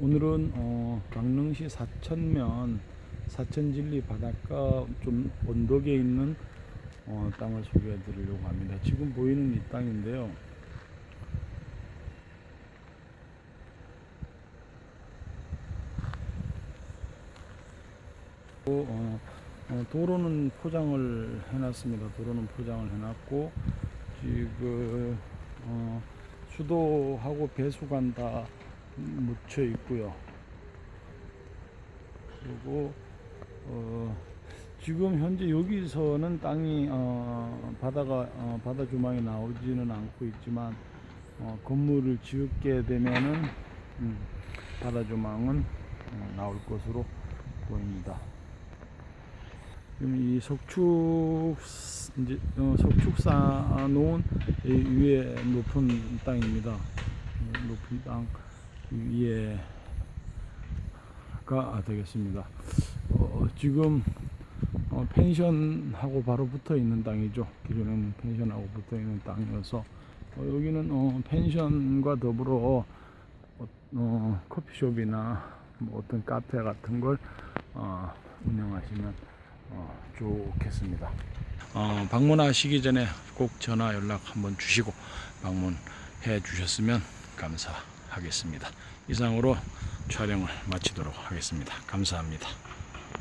오늘은 어, 강릉시 사천면 사천진리 바닷가 좀 언덕에 있는 어, 땅을 소개해 드리려고 합니다. 지금 보이는 이 땅인데요. 어, 어, 도로는 포장을 해놨습니다. 도로는 포장을 해놨고 지금 어, 수도하고 배수관 다 묻혀 있고요. 그리고 어, 지금 현재 여기서는 땅이 어, 바다가 어, 바다 주망이 나오지는 않고 있지만 어, 건물을 짓게 되면은 음, 바다 주망은 어, 나올 것으로 보입니다. 지금 이 석축 이제 어, 석축 쌓아놓은 이 위에 높은 땅입니다. 음, 높은 땅 위에가 되겠습니다. 어, 지금 어, 펜션하고 바로 붙어 있는 땅이죠. 기존에는 펜션하고 붙어 있는 땅이어서 어, 여기는 어, 펜션과 더불어 어, 어, 커피숍이나 뭐 어떤 카페 같은 걸 어, 운영하시면 어, 좋겠습니다. 어, 방문하시기 전에 꼭 전화 연락 한번 주시고 방문해 주셨으면 감사 하겠습니다. 이상으로 촬영을 마치도록 하겠습니다. 감사합니다.